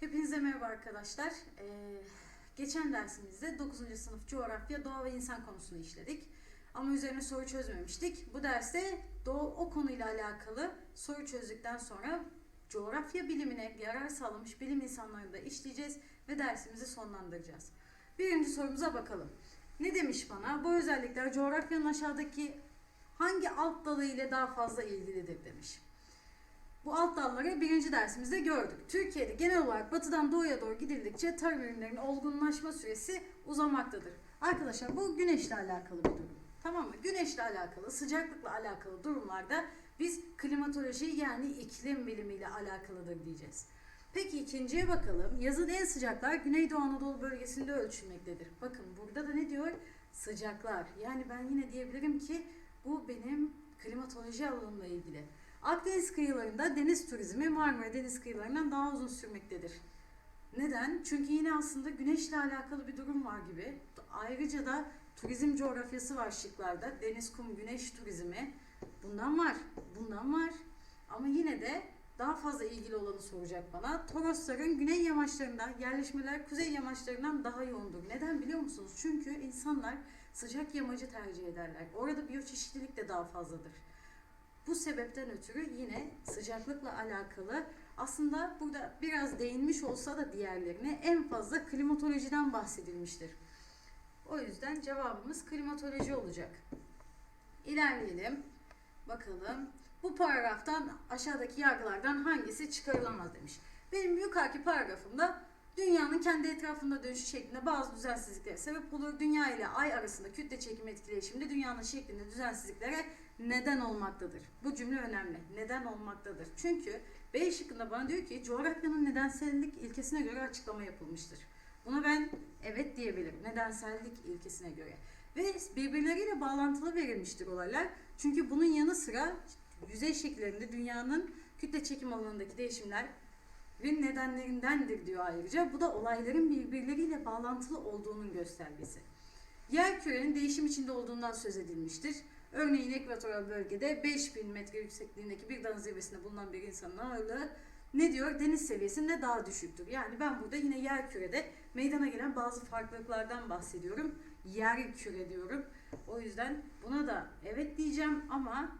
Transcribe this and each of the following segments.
Hepinize merhaba arkadaşlar. Ee, geçen dersimizde 9. sınıf coğrafya, doğa ve insan konusunu işledik. Ama üzerine soru çözmemiştik. Bu derste doğa, o konuyla alakalı soru çözdükten sonra coğrafya bilimine yarar sağlamış bilim insanlarını da işleyeceğiz ve dersimizi sonlandıracağız. Birinci sorumuza bakalım. Ne demiş bana? Bu özellikler coğrafyanın aşağıdaki hangi alt dalı ile daha fazla ilgilidir demiş. Bu alt dalları birinci dersimizde gördük. Türkiye'de genel olarak batıdan doğuya doğru gidildikçe tarım ürünlerinin olgunlaşma süresi uzamaktadır. Arkadaşlar bu güneşle alakalı bir durum. Tamam mı? Güneşle alakalı, sıcaklıkla alakalı durumlarda biz klimatoloji yani iklim bilimiyle alakalıdır diyeceğiz. Peki ikinciye bakalım. Yazın en sıcaklar Güneydoğu Anadolu bölgesinde ölçülmektedir. Bakın burada da ne diyor? Sıcaklar. Yani ben yine diyebilirim ki bu benim klimatoloji alanımla ilgili. Akdeniz kıyılarında deniz turizmi Marmara deniz kıyılarından daha uzun sürmektedir. Neden? Çünkü yine aslında güneşle alakalı bir durum var gibi. Ayrıca da turizm coğrafyası var şıklarda. Deniz, kum, güneş turizmi. Bundan var. Bundan var. Ama yine de daha fazla ilgili olanı soracak bana. Torosların güney yamaçlarında yerleşmeler kuzey yamaçlarından daha yoğundur. Neden biliyor musunuz? Çünkü insanlar sıcak yamacı tercih ederler. Orada biyoçeşitlilik de daha fazladır. Bu sebepten ötürü yine sıcaklıkla alakalı aslında burada biraz değinmiş olsa da diğerlerine en fazla klimatolojiden bahsedilmiştir. O yüzden cevabımız klimatoloji olacak. İlerleyelim. Bakalım. Bu paragraftan aşağıdaki yargılardan hangisi çıkarılamaz demiş. Benim yukarıki paragrafımda dünyanın kendi etrafında dönüşü şeklinde bazı düzensizliklere sebep olur. Dünya ile ay arasında kütle çekim etkileşiminde dünyanın şeklinde düzensizliklere neden olmaktadır. Bu cümle önemli. Neden olmaktadır. Çünkü B şıkkında bana diyor ki coğrafyanın nedensellik ilkesine göre açıklama yapılmıştır. Buna ben evet diyebilirim. Nedensellik ilkesine göre. Ve birbirleriyle bağlantılı verilmiştir olaylar. Çünkü bunun yanı sıra yüzey şekillerinde dünyanın kütle çekim alanındaki değişimlerin nedenlerindendir diyor ayrıca. Bu da olayların birbirleriyle bağlantılı olduğunun göstergesi. Yer kürenin değişim içinde olduğundan söz edilmiştir. Örneğin ekvatoral bölgede 5000 metre yüksekliğindeki bir dağın zirvesinde bulunan bir insanın ağırlığı ne diyor? Deniz seviyesinde daha düşüktür. Yani ben burada yine yer kürede meydana gelen bazı farklılıklardan bahsediyorum. Yer küre diyorum. O yüzden buna da evet diyeceğim ama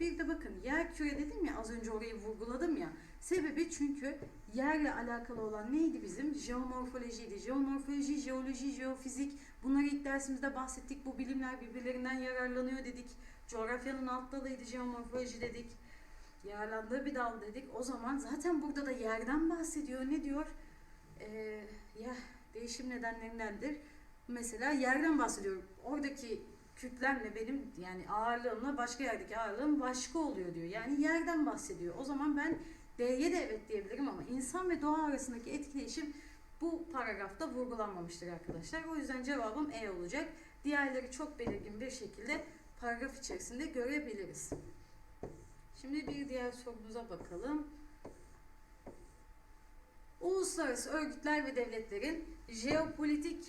bir de bakın yer küre dedim ya az önce orayı vurguladım ya. Sebebi çünkü yerle alakalı olan neydi bizim? Jeomorfolojiydi. Jeomorfoloji, jeoloji, jeofizik bunları ilk dersimizde bahsettik. Bu bilimler birbirlerinden yararlanıyor dedik. Coğrafyanın alt dalıydı jeomorfoloji dedik. Yararlandığı bir dal dedik. O zaman zaten burada da yerden bahsediyor. Ne diyor? Ee, ya değişim nedenlerindendir. Mesela yerden bahsediyorum. Oradaki kütlemle benim yani ağırlığımla başka yerdeki ağırlığım başka oluyor diyor. Yani yerden bahsediyor. O zaman ben D'ye de evet diyebilirim ama insan ve doğa arasındaki etkileşim bu paragrafta vurgulanmamıştır arkadaşlar. O yüzden cevabım E olacak. Diğerleri çok belirgin bir şekilde paragraf içerisinde görebiliriz. Şimdi bir diğer sorumuza bakalım. Uluslararası örgütler ve devletlerin jeopolitik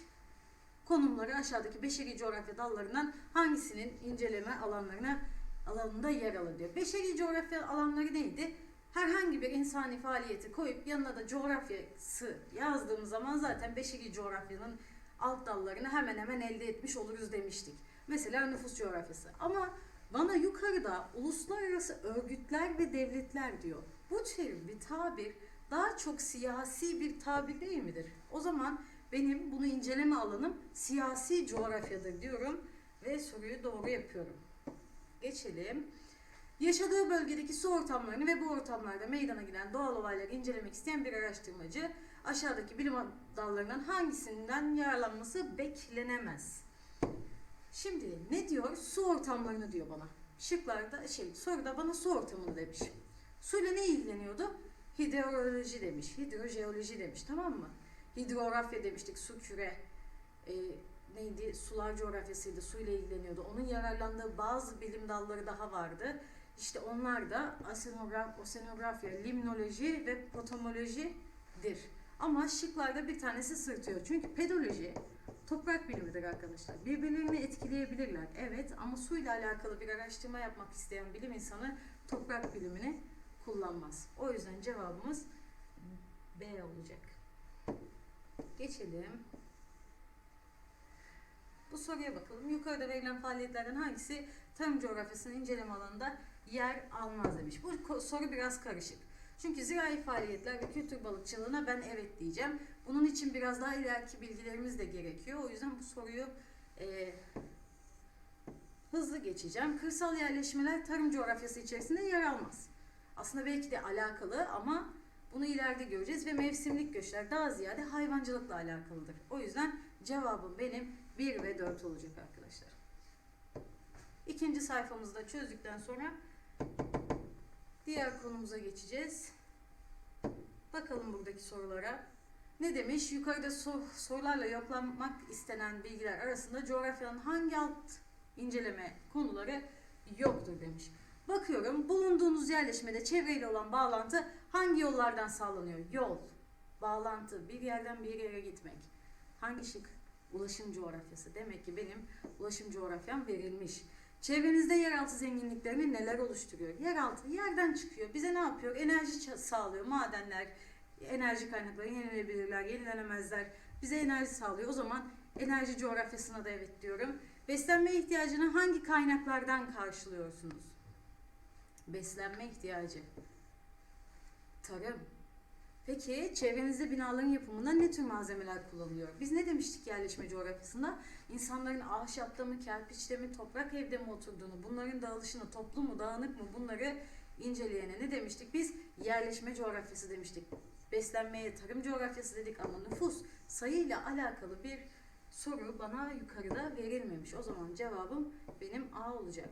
konumları aşağıdaki beşeri coğrafya dallarından hangisinin inceleme alanlarına alanında yer alır diyor. Beşeri coğrafya alanları neydi? Herhangi bir insani faaliyeti koyup yanına da coğrafyası yazdığımız zaman zaten beşeri coğrafyanın alt dallarını hemen hemen elde etmiş oluruz demiştik. Mesela nüfus coğrafyası. Ama bana yukarıda uluslararası örgütler ve devletler diyor. Bu terim bir tabir daha çok siyasi bir tabir değil midir? O zaman benim bunu inceleme alanım siyasi coğrafyadır diyorum ve soruyu doğru yapıyorum. Geçelim. Yaşadığı bölgedeki su ortamlarını ve bu ortamlarda meydana gelen doğal olayları incelemek isteyen bir araştırmacı aşağıdaki bilim dallarından hangisinden yararlanması beklenemez? Şimdi ne diyor? Su ortamlarını diyor bana. Şıklarda şey soruda bana su ortamını demiş. Suyla ne ilgileniyordu? Hidroloji demiş, hidrojeoloji demiş tamam mı? Hidrografya demiştik, su küre, e, neydi? Sular coğrafyasıydı, suyla ilgileniyordu. Onun yararlandığı bazı bilim dalları daha vardı. İşte onlar da osenograf, osenografya, limnoloji ve potomolojidir. Ama şıklarda bir tanesi sırtıyor. Çünkü pedoloji toprak bilimidir arkadaşlar. Birbirlerini etkileyebilirler. Evet ama suyla alakalı bir araştırma yapmak isteyen bilim insanı toprak bilimini kullanmaz. O yüzden cevabımız B olacak. Geçelim. Bu soruya bakalım. Yukarıda verilen faaliyetlerden hangisi tarım coğrafyasının inceleme alanında yer almaz demiş. Bu soru biraz karışık. Çünkü zirai faaliyetler ve kültür balıkçılığına ben evet diyeceğim. Bunun için biraz daha ileriki bilgilerimiz de gerekiyor. O yüzden bu soruyu e, hızlı geçeceğim. Kırsal yerleşmeler tarım coğrafyası içerisinde yer almaz. Aslında belki de alakalı ama bunu ileride göreceğiz ve mevsimlik göçler daha ziyade hayvancılıkla alakalıdır. O yüzden cevabım benim 1 ve 4 olacak arkadaşlar. İkinci sayfamızı da çözdükten sonra diğer konumuza geçeceğiz. Bakalım buradaki sorulara. Ne demiş? Yukarıda so- sorularla yoklanmak istenen bilgiler arasında coğrafyanın hangi alt inceleme konuları yoktur demiş. Bakıyorum bulunduğunuz yerleşmede çevreyle olan bağlantı hangi yollardan sağlanıyor? Yol, bağlantı, bir yerden bir yere gitmek. Hangi şık? Ulaşım coğrafyası. Demek ki benim ulaşım coğrafyam verilmiş. Çevrenizde yeraltı zenginliklerini neler oluşturuyor? Yeraltı yerden çıkıyor. Bize ne yapıyor? Enerji sağlıyor. Madenler, enerji kaynakları, yenilebilirler, yenilenemezler. Bize enerji sağlıyor. O zaman enerji coğrafyasına da evet diyorum. Beslenme ihtiyacını hangi kaynaklardan karşılıyorsunuz? Beslenme ihtiyacı. Tarım. Peki çevrenizde binaların yapımında ne tür malzemeler kullanılıyor? Biz ne demiştik yerleşme coğrafyasında? İnsanların ahşapta mı, kerpiçte mi, toprak evde mi oturduğunu, bunların dağılışını, toplu mu, dağınık mı bunları inceleyene ne demiştik? Biz yerleşme coğrafyası demiştik. Beslenmeye tarım coğrafyası dedik ama nüfus sayıyla alakalı bir soru bana yukarıda verilmemiş. O zaman cevabım benim A olacak.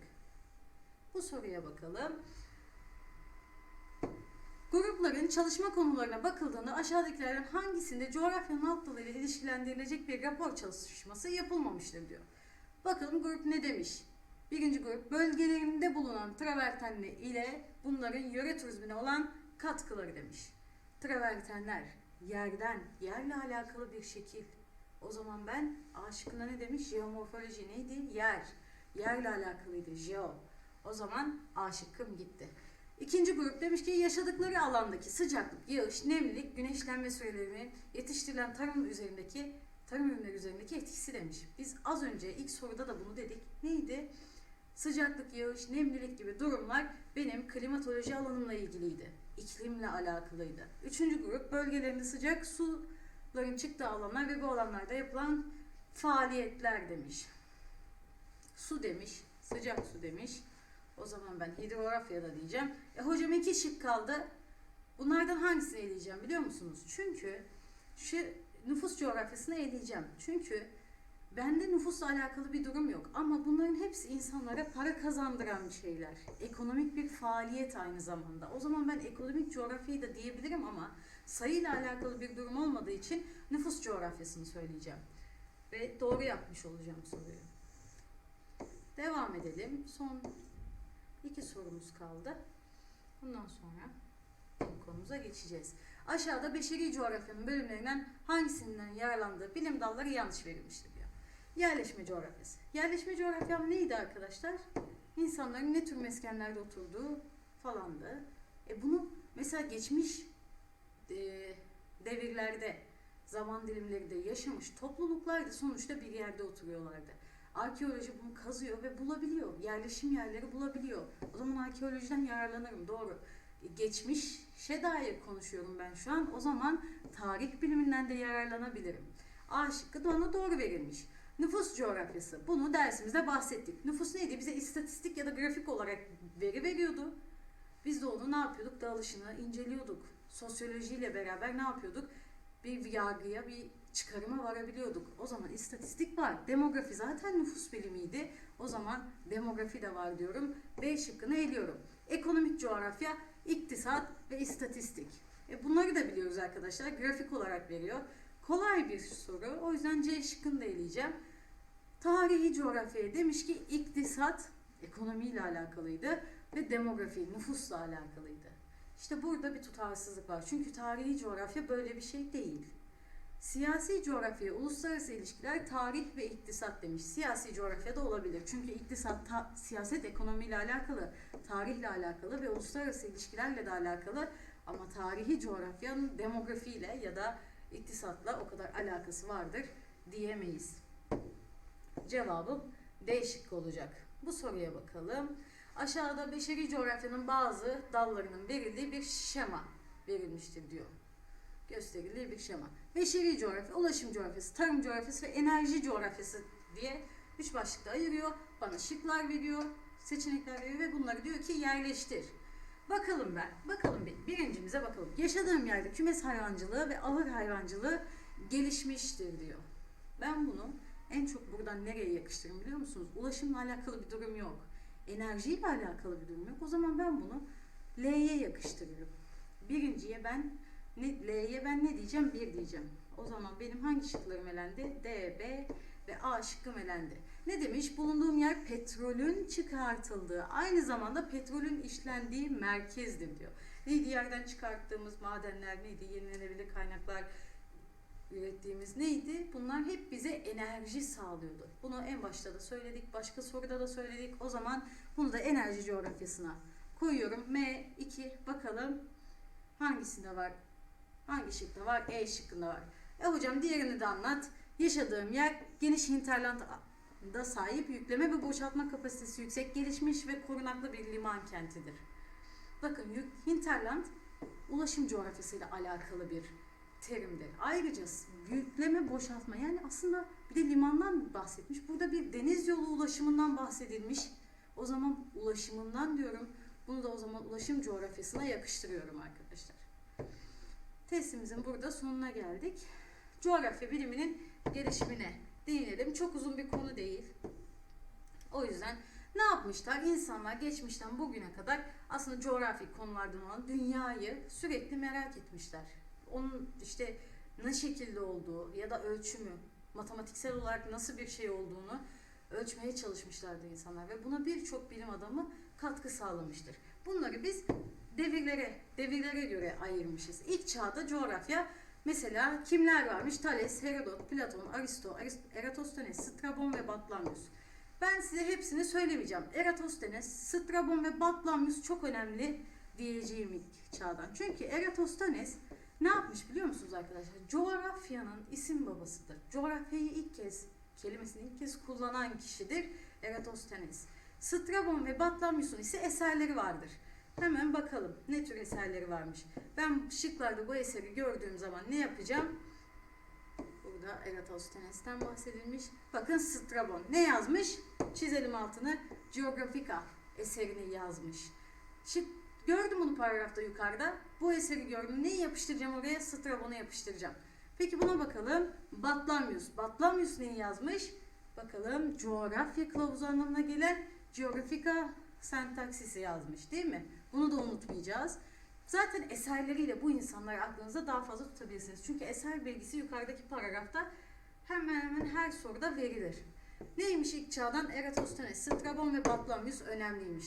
Bu soruya bakalım. Çalışma konularına bakıldığında aşağıdakilerden hangisinde coğrafyanın alt dalıyla ilişkilendirilecek bir rapor çalışması yapılmamıştır diyor. Bakalım grup ne demiş? Birinci grup bölgelerinde bulunan travertenle ile bunların yöre turizmine olan katkıları demiş. Travertenler yerden, yerle alakalı bir şekil. O zaman ben A şıkkında ne demiş? Jeomorfoloji neydi? Yer. Yerle alakalıydı. Jeo. O zaman A şıkkım gitti. İkinci grup demiş ki yaşadıkları alandaki sıcaklık, yağış, nemlilik, güneşlenme sürelerinin yetiştirilen tarım üzerindeki tarım ürünleri üzerindeki etkisi demiş. Biz az önce ilk soruda da bunu dedik. Neydi? Sıcaklık, yağış, nemlilik gibi durumlar benim klimatoloji alanımla ilgiliydi. İklimle alakalıydı. Üçüncü grup bölgelerinde sıcak suların çıktığı alanlar ve bu alanlarda yapılan faaliyetler demiş. Su demiş, sıcak su demiş. O zaman ben hidrografyada diyeceğim. E hocam iki şık kaldı. Bunlardan hangisini eleyeceğim biliyor musunuz? Çünkü şu nüfus coğrafyasını eleyeceğim. Çünkü bende nüfusla alakalı bir durum yok. Ama bunların hepsi insanlara para kazandıran şeyler. Ekonomik bir faaliyet aynı zamanda. O zaman ben ekonomik coğrafyayı da diyebilirim ama sayıyla alakalı bir durum olmadığı için nüfus coğrafyasını söyleyeceğim. Ve doğru yapmış olacağım soruyu. Devam edelim. Son İki sorumuz kaldı. Bundan sonra konumuza geçeceğiz. Aşağıda beşeri coğrafyanın bölümlerinden hangisinden yararlandığı bilim dalları yanlış verilmiştir diyor. Yerleşme coğrafyası. Yerleşme coğrafyam neydi arkadaşlar? İnsanların ne tür meskenlerde oturduğu falandı. E bunu mesela geçmiş e, devirlerde, zaman dilimlerinde yaşamış topluluklar da sonuçta bir yerde oturuyorlardı. Arkeoloji bunu kazıyor ve bulabiliyor. Yerleşim yerleri bulabiliyor. O zaman arkeolojiden yararlanırım. Doğru. E, Geçmişe dair konuşuyorum ben şu an. O zaman tarih biliminden de yararlanabilirim. A şıkkı da ona doğru verilmiş. Nüfus coğrafyası. Bunu dersimizde bahsettik. Nüfus neydi? Bize istatistik ya da grafik olarak veri veriyordu. Biz de onu ne yapıyorduk? Dağılışını inceliyorduk. Sosyolojiyle beraber ne yapıyorduk? Bir yargıya, bir çıkarıma varabiliyorduk. O zaman istatistik var. Demografi zaten nüfus bilimiydi. O zaman demografi de var diyorum. B şıkkını eliyorum. Ekonomik coğrafya, iktisat ve istatistik. E bunları da biliyoruz arkadaşlar. Grafik olarak veriyor. Kolay bir soru. O yüzden C şıkkını da eleyeceğim. Tarihi coğrafya demiş ki iktisat ekonomiyle alakalıydı ve demografi nüfusla alakalıydı. İşte burada bir tutarsızlık var. Çünkü tarihi coğrafya böyle bir şey değil. Siyasi coğrafya, uluslararası ilişkiler, tarih ve iktisat demiş. Siyasi coğrafya da olabilir. Çünkü iktisat, ta- siyaset ekonomiyle alakalı, tarihle alakalı ve uluslararası ilişkilerle de alakalı. Ama tarihi coğrafyanın demografiyle ya da iktisatla o kadar alakası vardır diyemeyiz. Cevabım D şıkkı olacak. Bu soruya bakalım. Aşağıda beşeri coğrafyanın bazı dallarının verildiği bir şema verilmiştir diyor. Gösterildiği bir şema. Beşeri coğrafya, ulaşım coğrafyası, tarım coğrafyası ve enerji coğrafyası diye üç başlıkta ayırıyor. Bana şıklar veriyor, seçenekler veriyor ve bunları diyor ki yerleştir. Bakalım ben, bakalım bir, birincimize bakalım. Yaşadığım yerde kümes hayvancılığı ve ahır hayvancılığı gelişmiştir diyor. Ben bunu en çok buradan nereye yakıştırırım biliyor musunuz? Ulaşımla alakalı bir durum yok. Enerjiyle alakalı bir durum yok. O zaman ben bunu L'ye yakıştırırım. Birinciye ben ne, L'ye ben ne diyeceğim? Bir diyeceğim. O zaman benim hangi şıklarım elendi? D, B ve A şıkkım elendi. Ne demiş? Bulunduğum yer petrolün çıkartıldığı, aynı zamanda petrolün işlendiği merkezdir diyor. Neydi yerden çıkarttığımız madenler neydi? Yenilenebilir kaynaklar ürettiğimiz neydi? Bunlar hep bize enerji sağlıyordu. Bunu en başta da söyledik, başka soruda da söyledik. O zaman bunu da enerji coğrafyasına koyuyorum. M2 bakalım hangisinde var? Hangi şıkta var? E şıkkında var. E hocam diğerini de anlat. Yaşadığım yer geniş hinterlanda sahip yükleme ve boşaltma kapasitesi yüksek, gelişmiş ve korunaklı bir liman kentidir. Bakın hinterland ulaşım coğrafyasıyla alakalı bir terimdir. Ayrıca yükleme boşaltma yani aslında bir de limandan bahsetmiş. Burada bir deniz yolu ulaşımından bahsedilmiş. O zaman ulaşımından diyorum. Bunu da o zaman ulaşım coğrafyasına yakıştırıyorum arkadaşlar. Testimizin burada sonuna geldik. Coğrafya biliminin gelişimine değinelim. Çok uzun bir konu değil. O yüzden ne yapmışlar? İnsanlar geçmişten bugüne kadar aslında coğrafi konulardan olan dünyayı sürekli merak etmişler. Onun işte ne şekilde olduğu ya da ölçümü, matematiksel olarak nasıl bir şey olduğunu ölçmeye çalışmışlardı insanlar ve buna birçok bilim adamı katkı sağlamıştır. Bunları biz devirlere, devirlere göre ayırmışız. İlk çağda coğrafya mesela kimler varmış? Thales, Herodot, Platon, Aristo, Arist- Eratosthenes, Strabon ve Batlamyus. Ben size hepsini söylemeyeceğim. Eratosthenes, Strabon ve Batlamyus çok önemli diyeceğim ilk çağdan. Çünkü Eratosthenes ne yapmış biliyor musunuz arkadaşlar? Coğrafyanın isim babasıdır. Coğrafyayı ilk kez, kelimesini ilk kez kullanan kişidir Eratosthenes. Strabon ve Batlamyus'un ise eserleri vardır. Hemen bakalım ne tür eserleri varmış. Ben şıklarda bu eseri gördüğüm zaman ne yapacağım? Burada Eratosthenes'ten bahsedilmiş. Bakın Strabon ne yazmış? Çizelim altını. Geographica eserini yazmış. Şık gördüm bunu paragrafta yukarıda. Bu eseri gördüm. Neyi yapıştıracağım oraya? Strabon'u yapıştıracağım. Peki buna bakalım. Batlamyus. Batlamyus neyi yazmış? Bakalım coğrafya kılavuzu anlamına gelen Geographica sentaksisi yazmış değil mi? Bunu da unutmayacağız. Zaten eserleriyle bu insanları aklınızda daha fazla tutabilirsiniz. Çünkü eser bilgisi yukarıdaki paragrafta hemen hemen her soruda verilir. Neymiş ilk çağdan? Eratosthenes, Strabon ve Batlamyus önemliymiş.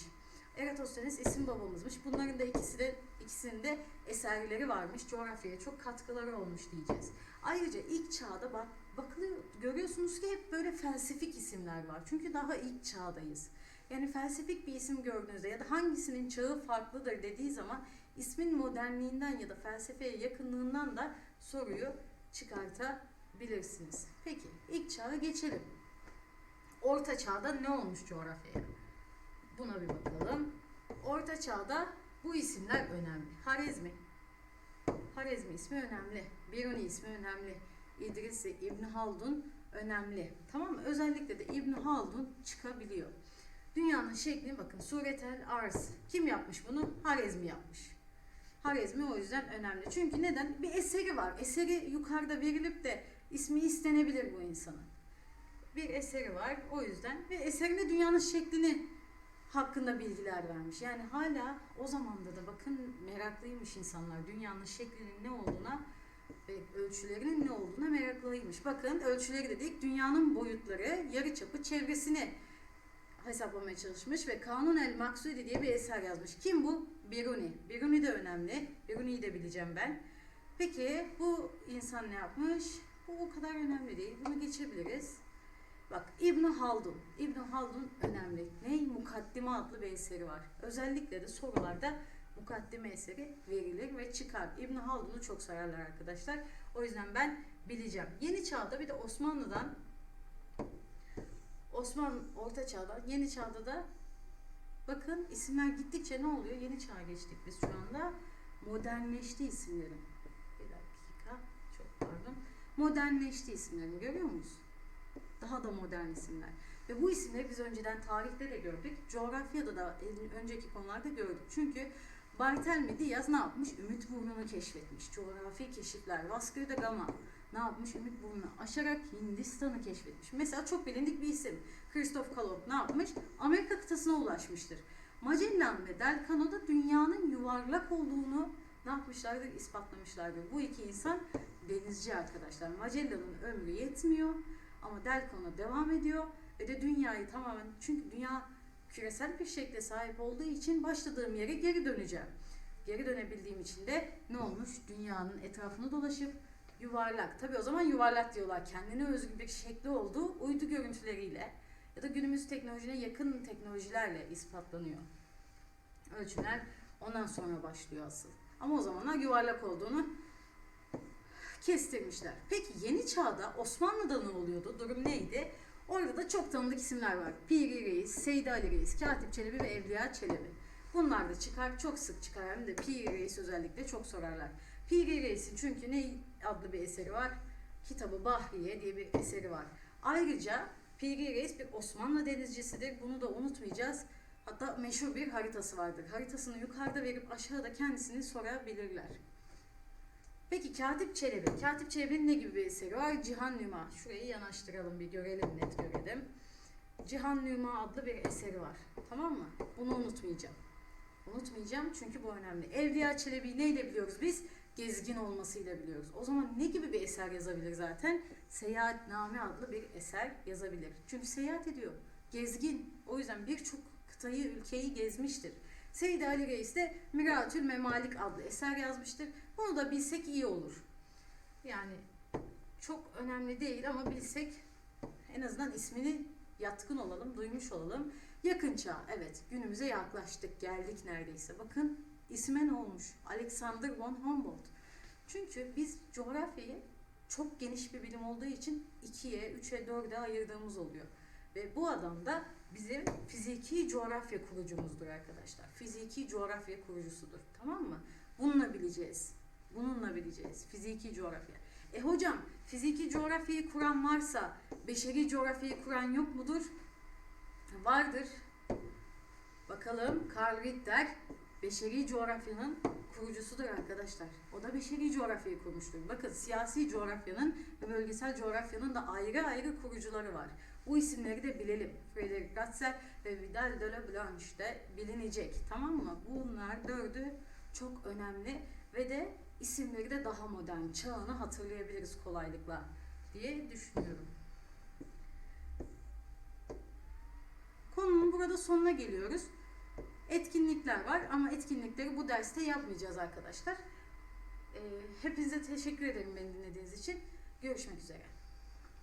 Eratosthenes isim babamızmış. Bunların da ikisi de ikisinin de eserleri varmış. Coğrafyaya çok katkıları olmuş diyeceğiz. Ayrıca ilk çağda bak bakılıyor görüyorsunuz ki hep böyle felsefik isimler var. Çünkü daha ilk çağdayız. Yani felsefik bir isim gördüğünüzde ya da hangisinin çağı farklıdır dediği zaman ismin modernliğinden ya da felsefeye yakınlığından da soruyu çıkartabilirsiniz. Peki ilk çağa geçelim. Orta çağda ne olmuş coğrafyaya? Buna bir bakalım. Orta çağda bu isimler önemli. Harezmi. Harezmi ismi önemli. Biruni ismi önemli. İdrisi, İbn Haldun önemli. Tamam mı? Özellikle de İbn Haldun çıkabiliyor. Dünyanın şeklini bakın. Suretel Arz. Kim yapmış bunu? Harezmi yapmış. Harezmi o yüzden önemli. Çünkü neden? Bir eseri var. Eseri yukarıda verilip de ismi istenebilir bu insanın. Bir eseri var o yüzden ve eserinde dünyanın şeklini hakkında bilgiler vermiş. Yani hala o zamanda da bakın meraklıymış insanlar dünyanın şeklinin ne olduğuna ve ölçülerinin ne olduğuna meraklıymış. Bakın ölçüleri dedik dünyanın boyutları, yarıçapı, çevresini hesaplamaya çalışmış ve Kanun el Maksudi diye bir eser yazmış. Kim bu? Biruni. Biruni de önemli. Biruni'yi de bileceğim ben. Peki bu insan ne yapmış? Bu o kadar önemli değil. Bunu geçebiliriz. Bak İbn Haldun. İbn Haldun önemli. Ne? Mukaddime adlı bir eseri var. Özellikle de sorularda mukaddime eseri verilir ve çıkar. İbn Haldun'u çok sayarlar arkadaşlar. O yüzden ben bileceğim. Yeni çağda bir de Osmanlı'dan Osman Orta Çağ'dan Yeni Çağ'da da bakın isimler gittikçe ne oluyor? Yeni çağa geçtik biz şu anda. Modernleşti isimlerin. Bir dakika. Çok pardon. Modernleşti isimlerini görüyor muyuz? Daha da modern isimler. Ve bu isimleri biz önceden tarihte de gördük. Coğrafyada da önceki konularda gördük. Çünkü Barthelme Diaz ne yapmış? Ümit burnunu keşfetmiş. Coğrafi keşifler. Vasco da Gama ne yapmış? Ümit burnunu aşarak Hindistan'ı keşfetmiş. Mesela çok bilindik bir isim. Christoph Kolomb ne yapmış? Amerika kıtasına ulaşmıştır. Magellan ve Delcano da dünyanın yuvarlak olduğunu ne yapmışlardır? ispatlamışlardır. Bu iki insan denizci arkadaşlar. Magellan'ın ömrü yetmiyor ama Delcano devam ediyor ve de dünyayı tamamen çünkü dünya küresel bir şekle sahip olduğu için başladığım yere geri döneceğim. Geri dönebildiğim için de ne olmuş? Dünyanın etrafını dolaşıp yuvarlak. Tabii o zaman yuvarlak diyorlar. Kendine özgü bir şekli olduğu uydu görüntüleriyle ya da günümüz teknolojine yakın teknolojilerle ispatlanıyor. Ölçümler ondan sonra başlıyor asıl. Ama o zamanlar yuvarlak olduğunu kestirmişler. Peki yeni çağda Osmanlı'da ne oluyordu? Durum neydi? Orada da çok tanıdık isimler var. Piri Reis, Seydi Ali Reis, Katip Çelebi ve Evliya Çelebi. Bunlar da çıkar, çok sık çıkar hem de Piri Reis özellikle çok sorarlar. Reis'in çünkü ne adlı bir eseri var? Kitabı Bahriye diye bir eseri var. Ayrıca Piri Reis bir Osmanlı denizcisidir. Bunu da unutmayacağız. Hatta meşhur bir haritası vardır. Haritasını yukarıda verip aşağıda kendisini sorabilirler. Peki Katip Çelebi. Katip Çelebi'nin ne gibi bir eseri var? Cihan Nüma. Şurayı yanaştıralım bir görelim net görelim. Cihan Nüma adlı bir eseri var. Tamam mı? Bunu unutmayacağım. Unutmayacağım çünkü bu önemli. Evliya Çelebi'yi neyle biliyoruz biz? Gezgin olmasıyla biliyoruz. O zaman ne gibi bir eser yazabilir zaten? Seyahatname adlı bir eser yazabilir. Çünkü seyahat ediyor. Gezgin. O yüzden birçok kıtayı, ülkeyi gezmiştir. Seyyid Ali Reis de Miratül Memalik adlı eser yazmıştır. Bunu da bilsek iyi olur. Yani çok önemli değil ama bilsek en azından ismini yatkın olalım, duymuş olalım. Yakın çağ, evet günümüze yaklaştık, geldik neredeyse. Bakın isme ne olmuş? Alexander von Humboldt. Çünkü biz coğrafyayı çok geniş bir bilim olduğu için ikiye, üçe, dörde ayırdığımız oluyor. Ve bu adam da bizim fiziki coğrafya kurucumuzdur arkadaşlar. Fiziki coğrafya kurucusudur. Tamam mı? Bununla bileceğiz. Bununla bileceğiz. Fiziki coğrafya. E hocam fiziki coğrafyayı kuran varsa beşeri coğrafyayı kuran yok mudur? Vardır. Bakalım Karl Ritter beşeri coğrafyanın kurucusudur arkadaşlar. O da beşeri coğrafyayı kurmuştur. Bakın siyasi coğrafyanın ve bölgesel coğrafyanın da ayrı ayrı kurucuları var. Bu isimleri de bilelim. Frederick Ratzel ve Vidal de la Blanche de bilinecek. Tamam mı? Bunlar dördü çok önemli ve de isimleri de daha modern. Çağını hatırlayabiliriz kolaylıkla diye düşünüyorum. Konunun burada sonuna geliyoruz. Etkinlikler var ama etkinlikleri bu derste yapmayacağız arkadaşlar. Ee, hepinize teşekkür ederim beni dinlediğiniz için. Görüşmek üzere.